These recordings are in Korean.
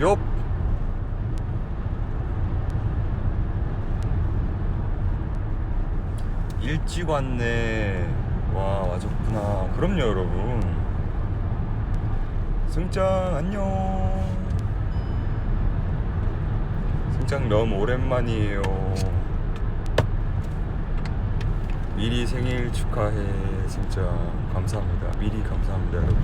옆 일찍 왔네. 와 와줬구나. 그럼요 여러분. 승장 안녕. 승장 너무 오랜만이에요. 미리 생일 축하해 승장. 감사합니다. 미리 감사합니다 여러분.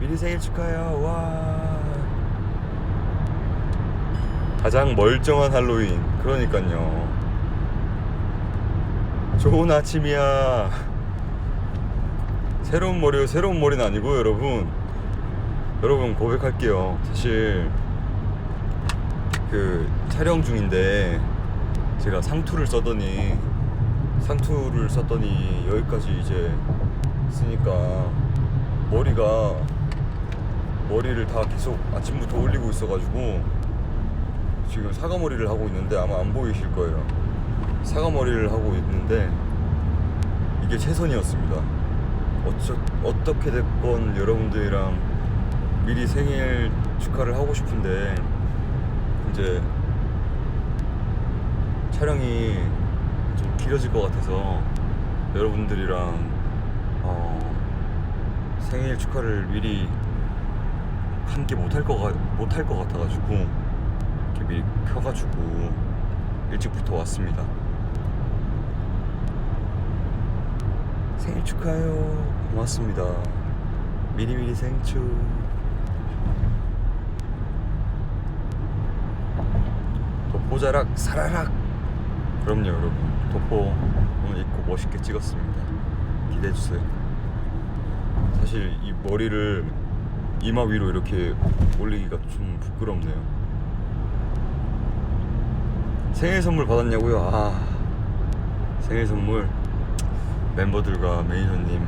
미리 생일 축하해요. 와 가장 멀쩡한 할로윈. 그러니까요. 좋은 아침이야. 새로운 머리요 새로운 머리는 아니고 여러분. 여러분 고백할게요. 사실 그 촬영 중인데 제가 상투를 써더니 상투를 썼더니 여기까지 이제 쓰니까 머리가 머리를 다 계속 아침부터 올리고 있어가지고 지금 사과머리를 하고 있는데 아마 안 보이실 거예요. 사과머리를 하고 있는데 이게 최선이었습니다. 어쩌, 어떻게 됐건 여러분들이랑 미리 생일 축하를 하고 싶은데 이제 촬영이 좀 길어질 것 같아서 여러분들이랑 어, 생일 축하를 미리 함께 못할 것 같- 못할 것 같아가지고 이렇게 미리 켜가지고 일찍부터 왔습니다. 생일 축하해요. 고맙습니다. 미리미리 생축. 돋보자락 사라락. 그럼요 여러분. 돋보 오늘 입고 멋있게 찍었습니다. 기대해 주세요. 사실 이 머리를 이마 위로 이렇게 올리기가 좀 부끄럽네요. 생일 선물 받았냐고요? 아 생일 선물 멤버들과 매니저님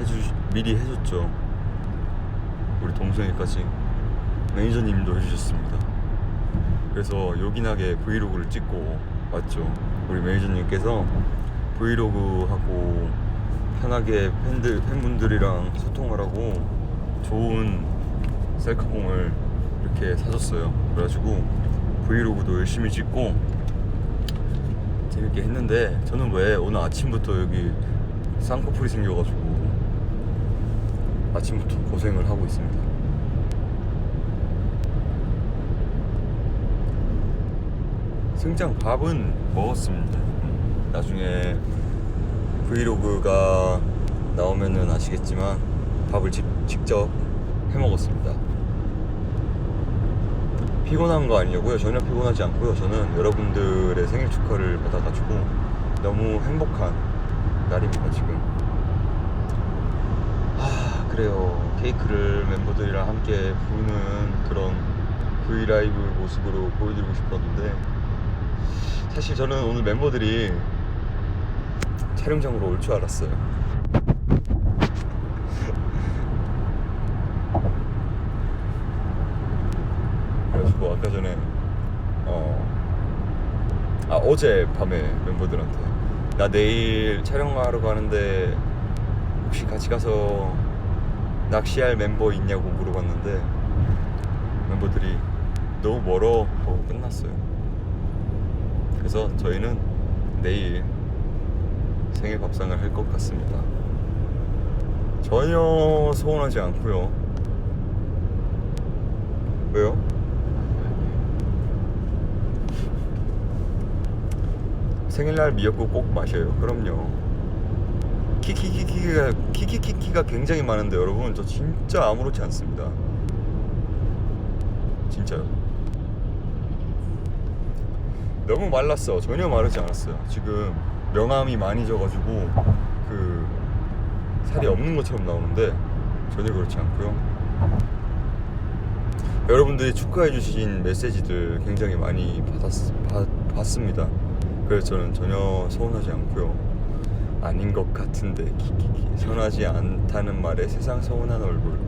해주 미리 해줬죠. 우리 동생이까지 매니저님도 해주셨습니다. 그래서 요긴하게 브이로그를 찍고 왔죠. 우리 매니저님께서 브이로그 하고 편하게 팬들 팬분들이랑 소통하라고 좋은 셀카봉을 이렇게 사줬어요. 그래가지고 브이로그도 열심히 찍고 재밌게 했는데 저는 왜 오늘 아침부터 여기 쌍꺼풀이 생겨가지고 아침부터 고생을 하고 있습니다. 승장 밥은 먹었습니다. 음, 나중에 브이로그가 나오면은 아시겠지만 밥을 직, 직접 해 먹었습니다. 피곤한 거 아니고요. 전혀 피곤하지 않고요. 저는 여러분들의 생일 축하를 받아가지고 너무 행복한 날입니다 지금. 아 그래요. 케이크를 멤버들이랑 함께 부는 그런 V 라이브 모습으로 보여드리고 싶었는데 사실 저는 오늘 멤버들이 촬영장으로 올 줄 알았어요. 그래가지고 아까 전에 어, 아 어제 밤에 멤버들한테 나 내일 촬영하러 가는데 혹시 같이 가서 낚시할 멤버 있냐고 물어봤는데 멤버들이 너무 멀어 하고 끝났어요. 그래서 저희는 내일 생일 밥상을 할 것 같습니다. 전혀 서운하지 않고요. 왜요? 생일날 미역국 꼭 마셔요. 그럼요. 키키키키가 키키키키가 굉장히 많은데 여러분 저 진짜 아무렇지 않습니다. 진짜요. 너무 말랐어. 전혀 마르지 않았어요. 지금 명암이 많이 져가지고 그 살이 없는 것처럼 나오는데 전혀 그렇지 않고요. 여러분들이 축하해 주신 메시지들 굉장히 많이 받았, 받, 받습니다. 그래서 저는 전혀 서운하지 않고요. 아닌 것 같은데 키키키 선하지 않다는 말에 세상 서운한 얼굴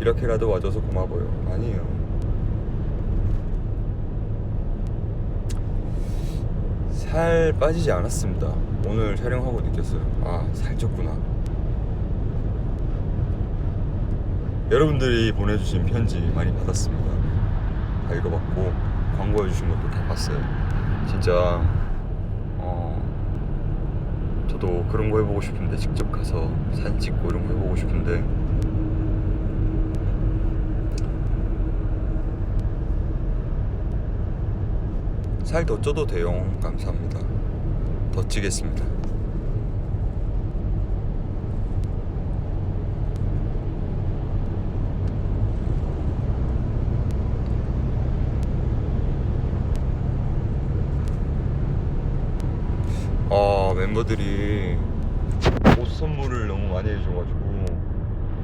이렇게라도 와줘서 고마워요. 아니에요. 살 빠지지 않았습니다. 오늘 촬영하고 느꼈어요. 아, 살쪘구나. 여러분들이 보내주신 편지 많이 받았습니다. 다 읽어봤고 광고해주신 것도 다 봤어요. 진짜 어 저도 그런 거 해보고 싶은데 직접 가서 사진 찍고 이런 거 해보고 싶은데 살 더 쪄도 돼요. 감사합니다. 더 찌겠습니다. 아 멤버들이 옷 선물을 너무 많이 해줘가지고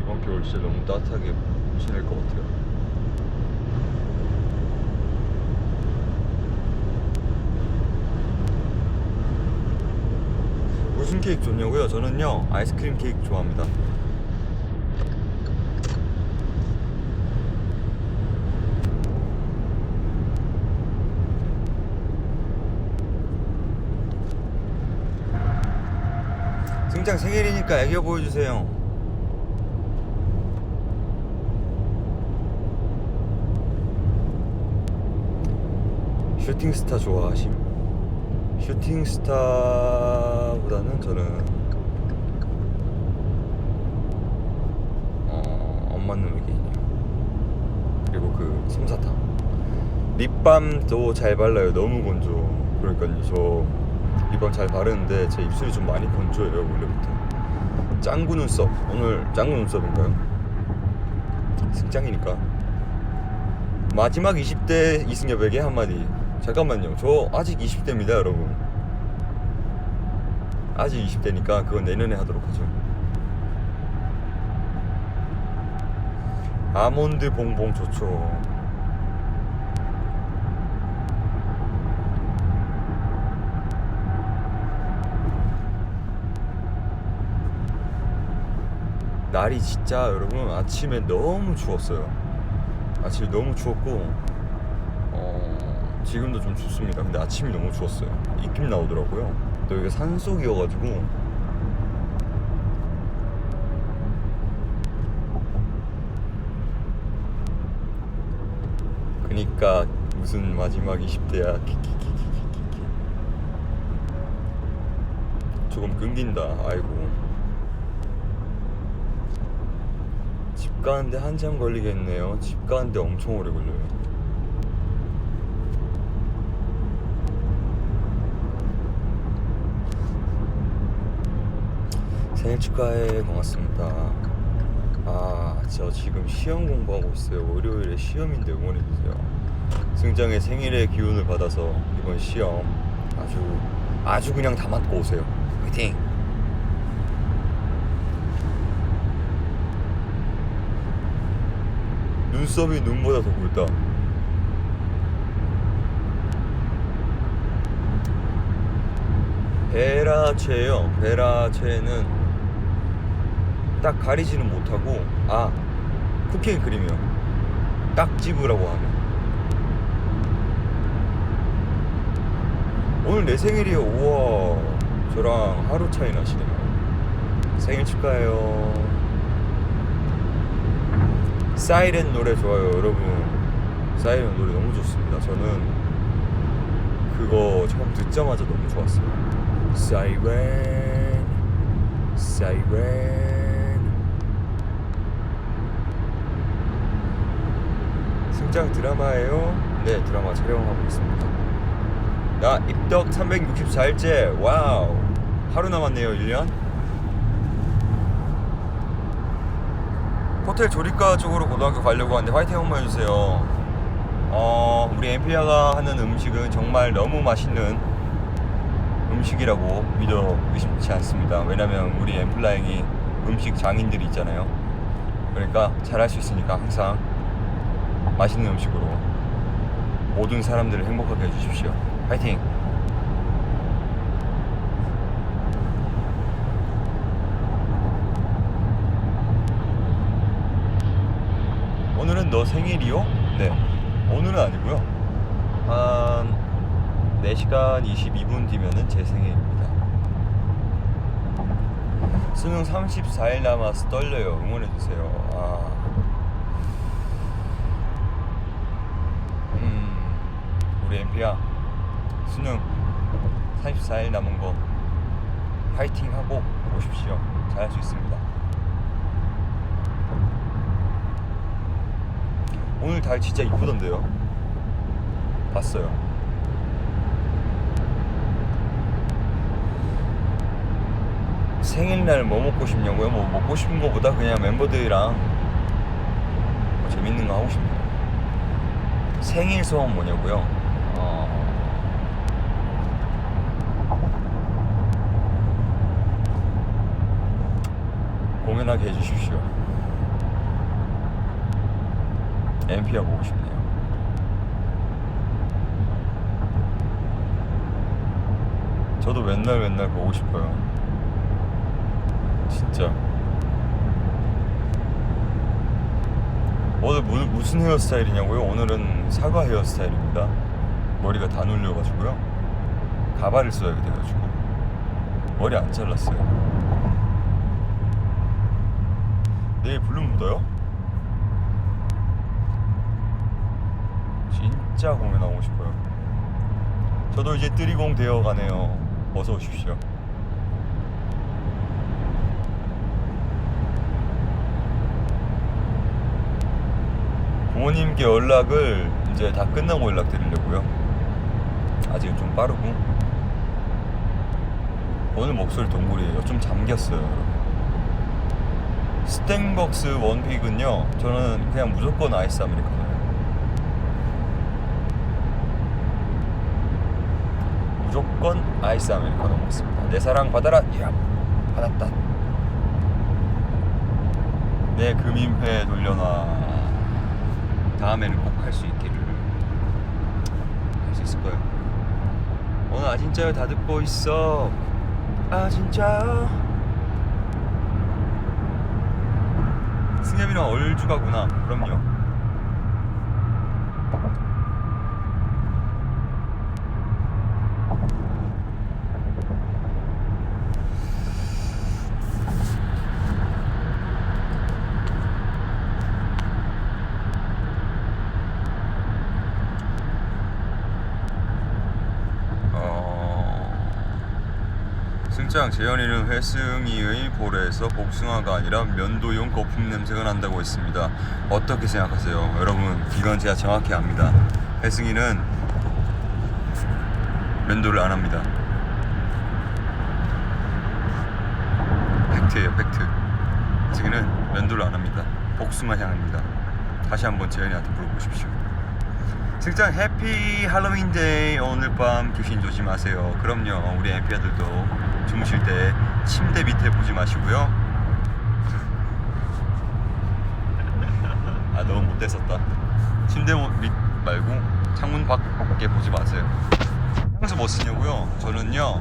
이번 겨울 진짜 너무 따뜻하게 지낼 것 같아요. 무슨 케이크 좋냐고요? 저는요 아이스크림 케이크 좋아합니다. 승장 생일이니까 애교 보여주세요. 슈팅스타 좋아하심? 슈팅스타보다는 저는 어, 엄마 놈의 개인이요. 그리고 그 솜사탕. 립밤도 잘 발라요. 너무 건조. 그러니까요. 저 립밤 잘 바르는데 제 입술이 좀 많이 건조해요. 원래부터. 짱구 눈썹. 오늘 짱구 눈썹인가요? 승장이니까. 마지막 20대 이승엽에게 한마디. 잠깐만요. 저 아직 20대입니다, 여러분. 아직 20대니까 그건 내년에 하도록 하죠. 아몬드 봉봉 좋죠. 날이 진짜 여러분 아침에 너무 추웠어요. 아침에 너무 추웠고 어, 지금도 좀 춥습니다. 근데 아침이 너무 추웠어요. 입김 나오더라고요. 또 여기가 산속이어가지고 그니까 무슨 마지막 20대야 키키키키키키 조금 끊긴다 아이고 집 가는데 한참 걸리겠네요. 집 가는데 엄청 오래 걸려요. 생일 축하해. 고맙습니다. 아 저 지금 시험 공부하고 있어요. 월요일에 시험인데 응원해주세요. 승장의 생일의 기운을 받아서 이번 시험 아주 아주 그냥 다 맞고 오세요. 화이팅 눈썹이 눈보다 더 굵다. 베라체요. 베라체는 딱 가리지는 못하고 아 쿠킹 그림이요. 딱 집으라고 하면. 오늘 내 생일이요. 우와 저랑 하루 차이 나시네요. 생일 축하해요 사이렌 노래 좋아요 여러분. 사이렌 노래 너무 좋습니다. 저는 그거 처음 듣자마자 너무 좋았어요. 사이렌 사이렌. 승장 드라마예요? 네 드라마 촬영하고 있습니다. 나 입덕 364일째. 와우. 하루 남았네요 1년 호텔 조리과 쪽으로 고등학교 가려고 하는데 화이팅 한번 해주세요. 어 우리 엠피아가 하는 음식은 정말 너무 맛있는 음식이라고 믿어 의심치 않습니다. 왜냐면 우리 엠플라잉이 음식 장인들이 있잖아요. 그러니까 잘할 수 있으니까 항상 맛있는 음식으로 모든 사람들을 행복하게 해주십시오. 파이팅! 오늘은 너 생일이요? 네. 오늘은 아니고요. 한 4시간 22분 뒤면은 제 생일입니다. 수능 34일 남아서 떨려요. 응원해주세요. 아. 음, 우리 엠피야. 수능 34일 남은 거 파이팅 하고 오십시오. 잘할 수 있습니다. 오늘 달 진짜 이쁘던데요. 봤어요. 생일날 뭐 먹고 싶냐고요? 뭐 먹고 싶은 거보다 그냥 멤버들이랑 뭐 재밌는 거 하고 싶네요. 생일 소원 뭐냐고요? 어... 공연하게 해주십시오. 엠피아 보고 싶네요. 저도 맨날 맨날 보고 싶어요. 진짜. 오늘 무, 무슨 헤어스타일이냐고요? 오늘은 사과 헤어스타일입니다. 머리가 다 눌려가지고요. 가발을 써야 돼가지고 머리 안 잘랐어요. 내일 블루 묻어요? 진짜 공연하고 싶어요. 저도 이제 뜨리공 되어 가네요. 어서 오십시오. 부모님께 연락을 이제 다 끝나고 연락드리려고요. 아직은 좀 빠르고. 오늘 목소리 동굴이에요. 좀 잠겼어요. 여러분. 스탱벅스 원픽은요, 저는 그냥 무조건 아이스 아메리카노 무조건 아이스 아메리카노 먹습니다. 내 사랑 받아라. 야, 받았다. 내 금임회 돌려놔. 다음에는 꼭 할 수 있기를 할 수 있을 거예요. 오늘 아 진짜요 다 듣고 있어. 아 진짜요? 승엽이랑 얼주 가구나. 그럼요. 어... 승장 재현이는 회승이의 볼에서 복숭아가 아니라 면도용 거품 냄새가 난다고 했습니다. 어떻게 생각하세요? 여러분 이건 제가 정확히 압니다. 회승이는 면도를 안 합니다. 팩트예요 팩트. 회승이는 면도를 안 합니다. 복숭아 향입니다. 다시 한번 재현이한테 물어보십시오. 승장 해피 할로윈 데이 오늘 밤 귀신 조심하세요. 그럼요. 우리 엠피아들도 주무실 때 침대 밑에 보지 마시고요. 아 너무 못됐었다. 침대 모- 밑 말고 창문 밖에 보지 마세요. 향수 뭐 쓰냐고요? 저는요.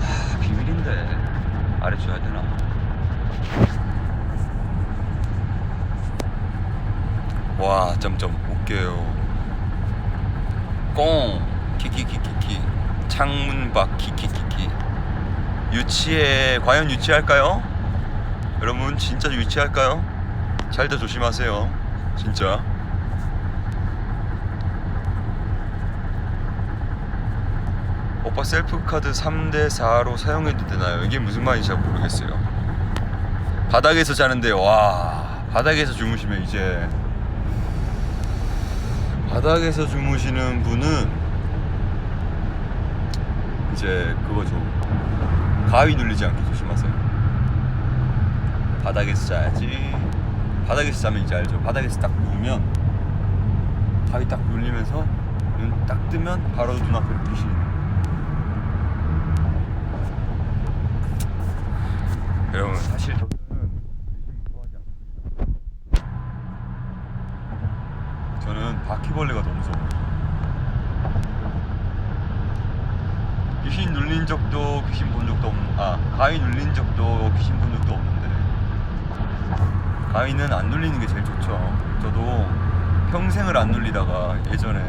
하, 비밀인데 말해줘야 되나? 와 점점 웃겨요 꽁 키키키키키. 창문 밖 키키키키. 유치해. 과연 유치할까요? 여러분 진짜 유치할까요? 잘들 조심하세요. 진짜. 오빠 셀프카드 3대 4로 사용해도 되나요? 이게 무슨 말인지 잘 모르겠어요. 바닥에서 자는데 와 바닥에서 주무시면 이제. 바닥에서 주무시는 분은 이제 그거죠. 가위 눌리지 않게 조심하세요. 바닥에서 자야지. 바닥에서 자면 이제 알죠. 바닥에서 딱 누우면 가위 딱 눌리면서 눈 딱 뜨면 바로 눈앞에 귀신이. 여러분 사실 저는 바퀴벌레가 너무 무서워요. 귀신 눌린 적도 귀신 본 적도 없, 아 가위 눌린 적도 귀신 본 적도 없는데 가위는 안 눌리는 게 제일 좋죠. 저도 평생을 안 눌리다가 예전에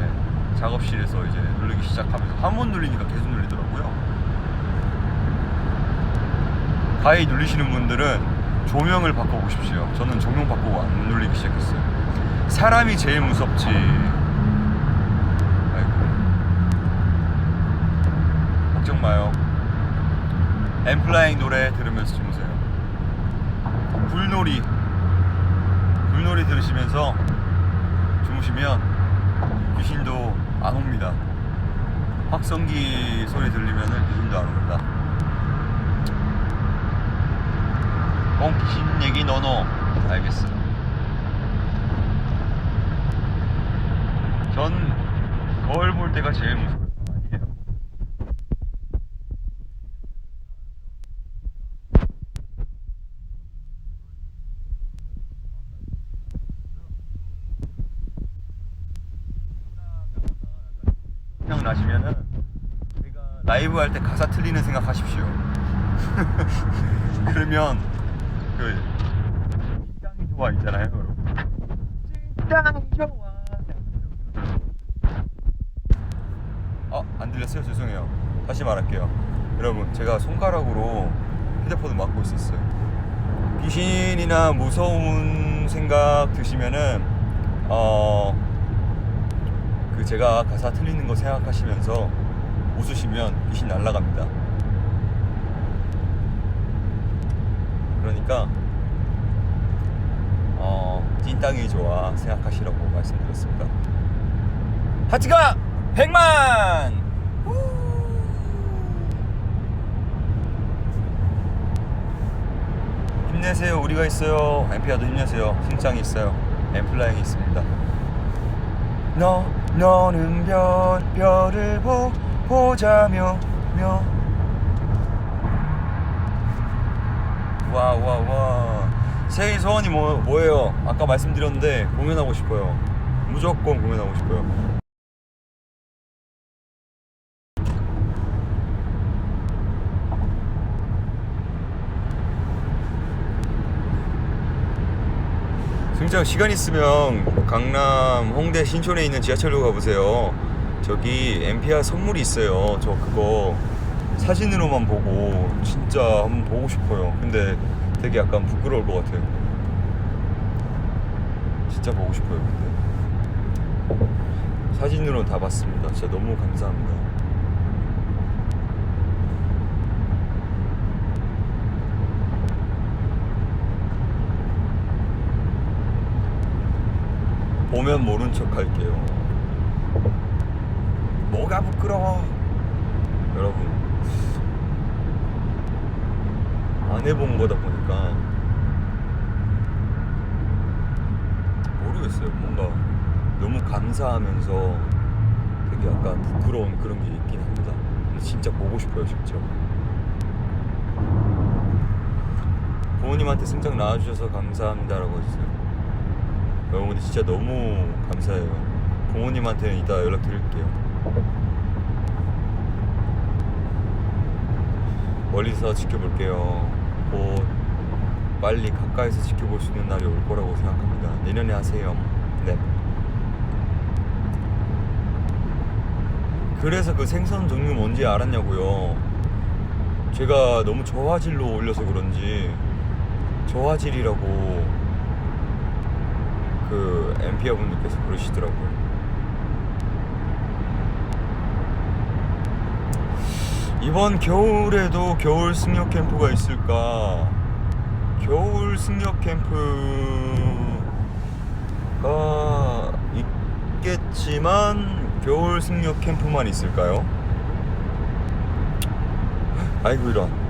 작업실에서 이제 누르기 시작하면서 한 번 눌리니까 계속 눌리더라고요. 가위 눌리시는 분들은 조명을 바꿔보십시오. 저는 조명 바꾸고 안 눌리기 시작했어요. 사람이 제일 무섭지. 아이고. 걱정 마요. 엠플라잉 노래 들으면서 주무세요. 불놀이. 불놀이 들으시면서 주무시면 귀신도 안 옵니다. 확성기 소리 들리면은 귀신도 안 옵니다. 꽁 귀신 얘기 너너 알겠어. 전 거울 볼 때가 제일 무서워요. 아니에요. 생각 나시면은 제가 라이브 할 때 가사 틀리는 생각 하십시오. 그러면 그 땅이 좋아 있잖아요, 여러분. 땅이 좋아. 아, 안 들렸어요? 죄송해요. 다시 말할게요. 여러분, 제가 손가락으로 휴대폰을 막고 있었어요. 귀신이나 무서운 생각 드시면은 어. 그 제가 가사 틀리는 거 생각하시면서 웃으시면 귀신 날라갑니다. 그러니까 어 찐땅이 좋아 생각하시라고 말씀드렸습니다. 하트가 100만! 힘내세요. 우리가 있어요. 엠피아도 힘내세요. 심장이 있어요. 엠플라잉이 있습니다. 너 너는 별 별을 보 보자며 며 와와와 새해 소원이 뭐 뭐예요? 아까 말씀드렸는데 공연하고 싶어요. 무조건 공연하고 싶어요. 승장 시간 있으면 강남 홍대 신촌에 있는 지하철로 가보세요. 저기 엠피아 선물이 있어요. 저 그거 사진으로만 보고 진짜 한번 보고 싶어요. 근데 되게 약간 부끄러울 것 같아요. 진짜 보고 싶어요. 근데 사진으로 다 봤습니다. 진짜 너무 감사합니다. 보면 모른 척 할게요. 뭐가 부끄러워? 여러분. 안 해본 거다 보니까 모르겠어요. 뭔가 너무 감사하면서 되게 약간 부끄러운 그런 게 있긴 합니다. 진짜 보고 싶어요, 직접. 부모님한테 승장 나와주셔서 감사합니다라고 해주세요. 여러분 진짜 너무 감사해요. 부모님한테는 이따 연락 드릴게요. 멀리서 지켜볼게요. 곧 빨리 가까이서 지켜볼 수 있는 날이 올 거라고 생각합니다. 내년에 하세요. 네. 그래서 그 생선 종류 뭔지 알았냐고요. 제가 너무 저화질로 올려서 그런지 저화질이라고 그 엠피아 분들께서 그러시더라고요. 이번 겨울에도 겨울 승려 캠프가 있을까? 겨울 승려 캠프가 있겠지만 겨울 승려 캠프만 있을까요? 아이고 이런.